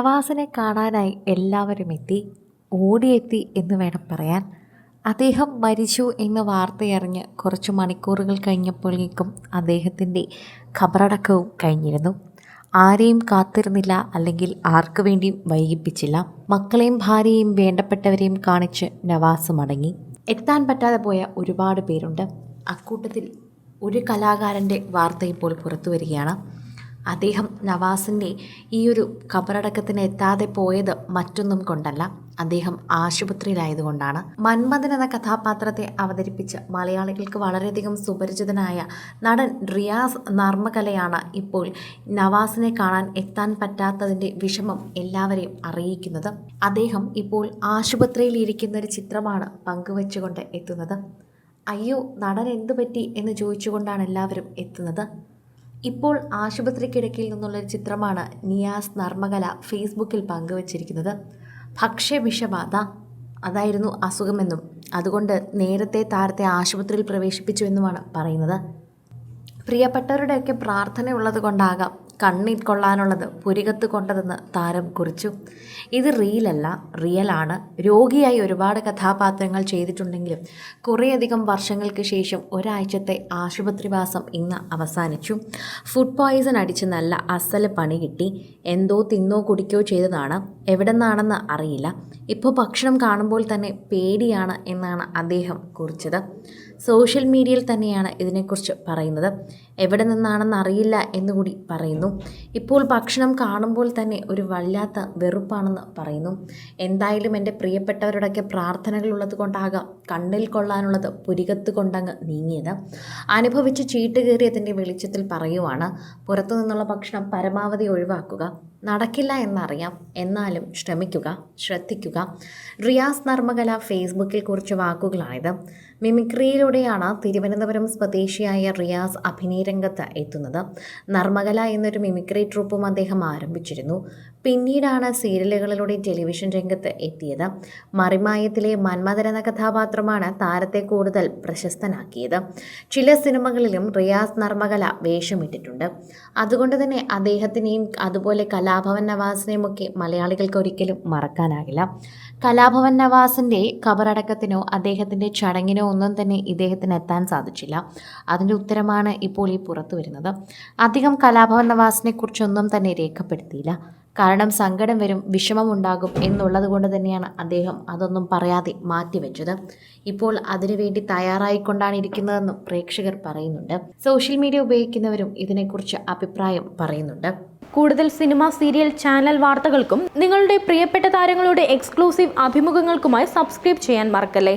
നവാസിനെ കാണാനായി എല്ലാവരും എത്തി ഓടിയെത്തി എന്ന് വേണം പറയാൻ. അദ്ദേഹം മരിച്ചു എന്ന വാർത്തയറിഞ്ഞ് കുറച്ച് മണിക്കൂറുകൾ കഴിഞ്ഞപ്പോഴേക്കും അദ്ദേഹത്തിന്റെ ഖബറടക്കവും കഴിഞ്ഞിരുന്നു. ആരെയും കാത്തിരുന്നില്ല അല്ലെങ്കിൽ ആർക്കു വേണ്ടിയും വൈകിപ്പിച്ചില്ല. മക്കളെയും ഭാര്യയെയും വേണ്ടപ്പെട്ടവരെയും കാണിച്ച് നവാസ് മടങ്ങി. എത്താൻ പറ്റാതെ പോയ ഒരുപാട് പേരുണ്ട്. അക്കൂട്ടത്തിൽ ഒരു കലാകാരന്റെ വാർത്ത ഇപ്പോൾ പുറത്തു വരികയാണ്. അദ്ദേഹം നവാസിന്റെ ഈ ഒരു ഖബറടക്കത്തിന് എത്താതെ പോയത് മറ്റൊന്നും കൊണ്ടല്ല. അദ്ദേഹം ആശുപത്രിയിലായതുകൊണ്ടാണ്. മന്മഥൻ എന്ന കഥാപാത്രത്തെ അവതരിപ്പിച്ച് മലയാളികൾക്ക് വളരെയധികം സുപരിചിതനായ നടൻ റിയാസ് നർമ്മകലയാണ് ഇപ്പോൾ നവാസിനെ കാണാൻ എത്താൻ പറ്റാത്തതിന്റെ വിഷമം എല്ലാവരെയും അറിയിക്കുന്നത്. അദ്ദേഹം ഇപ്പോൾ ആശുപത്രിയിൽ ഇരിക്കുന്ന ഒരു ചിത്രമാണ് പങ്കുവച്ചുകൊണ്ട് എത്തുന്നത്. അയ്യോ നടൻ എന്തു പറ്റി എന്ന് ചോദിച്ചുകൊണ്ടാണ് എല്ലാവരും എത്തുന്നത്. ഇപ്പോൾ ആശുപത്രിക്കിടക്കിൽ നിന്നുള്ളൊരു ചിത്രമാണ് നിയാസ് നർമ്മകല ഫേസ്ബുക്കിൽ പങ്കുവച്ചിരിക്കുന്നത്. ഭക്ഷ്യവിഷബാധ അതായിരുന്നു അസുഖമെന്നും അതുകൊണ്ട് നേരത്തെ താരത്തെ ആശുപത്രിയിൽ പ്രവേശിപ്പിച്ചുവെന്നുമാണ് പറയുന്നത്. പ്രിയപ്പെട്ടവരുടെയൊക്കെ പ്രാർത്ഥന ഉള്ളത് കൊണ്ടാകാം കണ്ണിൽ കൊള്ളാനുള്ളത് പുരികത്ത് കൊണ്ടതെന്ന് താരം കുറിച്ചു. ഇത് റീലല്ല റിയലാണ്. രോഗിയായി ഒരുപാട് കഥാപാത്രങ്ങൾ ചെയ്തിട്ടുണ്ടെങ്കിലും കുറേയധികം വർഷങ്ങൾക്ക് ശേഷം ഒരാഴ്ചത്തെ ആശുപത്രിവാസം ഇന്ന് അവസാനിച്ചു. ഫുഡ് പോയിസൺ അടിച്ച് നല്ല അസൽ പണി കിട്ടി. എന്തോ തിന്നോ കുടിക്കോ ചെയ്തതാണ്. എവിടെ നിന്നാണെന്ന് അറിയില്ല. ഇപ്പോൾ ഭക്ഷണം കാണുമ്പോൾ തന്നെ പേടിയാണ് എന്നാണ് അദ്ദേഹം കുറിച്ചത്. സോഷ്യൽ മീഡിയയിൽ തന്നെയാണ് ഇതിനെക്കുറിച്ച് പറയുന്നത്. എവിടെ നിന്നാണെന്ന് അറിയില്ല എന്നുകൂടി പറയുന്നു. ഇപ്പോൾ ഭക്ഷണം കാണുമ്പോൾ തന്നെ ഒരു വല്ലാത്ത വെറുപ്പാണെന്ന് പറയുന്നു. എന്തായാലും എന്റെ പ്രിയപ്പെട്ടവരുടെയൊക്കെ പ്രാർത്ഥനകൾ ഉള്ളത് കൊണ്ടാകാം കണ്ണിൽ കൊള്ളാനുള്ളത് പുരികത്ത് കൊണ്ടങ്ങ് നീങ്ങിയത്. അനുഭവിച്ച് ചീട്ട് കയറിയതിന്റെ വെളിച്ചത്തിൽ പറയുവാണ് പുറത്തു നിന്നുള്ള ഭക്ഷണം പരമാവധി ഒഴിവാക്കുക നടക്കില്ല എന്നറിയാം. എന്നാലും ശ്രമിക്കുക ശ്രദ്ധിക്കുക. റിയാസ് നർമ്മകല ഫേസ്ബുക്കിൽ കുറിച്ച വാക്കുകളാണിത്. മിമിക്രിയിലൂടെയാണ് തിരുവനന്തപുരം സ്വദേശിയായ റിയാസ് അഭിനയ രംഗത്ത് എത്തുന്നത്. നർമ്മകല എന്നൊരു മിമിക്രി ട്രൂപ്പും അദ്ദേഹം ആരംഭിച്ചിരുന്നു. പിന്നീടാണ് സീരിയലുകളിലൂടെ ടെലിവിഷൻ രംഗത്ത് എത്തിയത്. മറിമായത്തിലെ മന്മഥൻ എന്ന കഥാപാത്രമാണ് താരത്തെ കൂടുതൽ പ്രശസ്തനാക്കിയത്. ചില സിനിമകളിലും റിയാസ് നർമ്മകല വേഷമിട്ടിട്ടുണ്ട്. അതുകൊണ്ട് തന്നെ അദ്ദേഹത്തിനെയും അതുപോലെ കലാഭവൻ നവാസിനെയും ഒക്കെ മലയാളികൾക്ക് ഒരിക്കലും മറക്കാനാകില്ല. കലാഭവൻ നവാസിന്റെ കബറടക്കത്തിനോ അദ്ദേഹത്തിന്റെ ചടങ്ങിനോ ഒന്നും തന്നെ ഇദ്ദേഹത്തിന് എത്താൻ സാധിച്ചില്ല. അതിന്റെ ഉത്തരമാണ് ഇപ്പോൾ ഈ പുറത്തു വരുന്നത് അധികം കലാഭവൻ നവാസിനെ കുറിച്ചൊന്നും തന്നെ രേഖപ്പെടുത്തിയില്ല. കാരണം സങ്കടം വരും വിഷമമുണ്ടാകും എന്നുള്ളത് കൊണ്ട് തന്നെയാണ് അദ്ദേഹം അതൊന്നും പറയാതെ മാറ്റിവെച്ചത്. ഇപ്പോൾ അതിനുവേണ്ടി തയ്യാറായിക്കൊണ്ടാണ് ഇരിക്കുന്നതെന്നും പ്രേക്ഷകർ പറയുന്നുണ്ട്. സോഷ്യൽ മീഡിയ ഉപയോഗിക്കുന്നവരും ഇതിനെക്കുറിച്ച് അഭിപ്രായം പറയുന്നുണ്ട്. കൂടുതൽ സിനിമ സീരിയൽ ചാനൽ വാർത്തകൾക്കും നിങ്ങളുടെ പ്രിയപ്പെട്ട താരങ്ങളുടെ എക്സ്ക്ലൂസീവ് അഭിമുഖങ്ങൾക്കുമായി സബ്സ്ക്രൈബ് ചെയ്യാൻ മറക്കല്ലേ?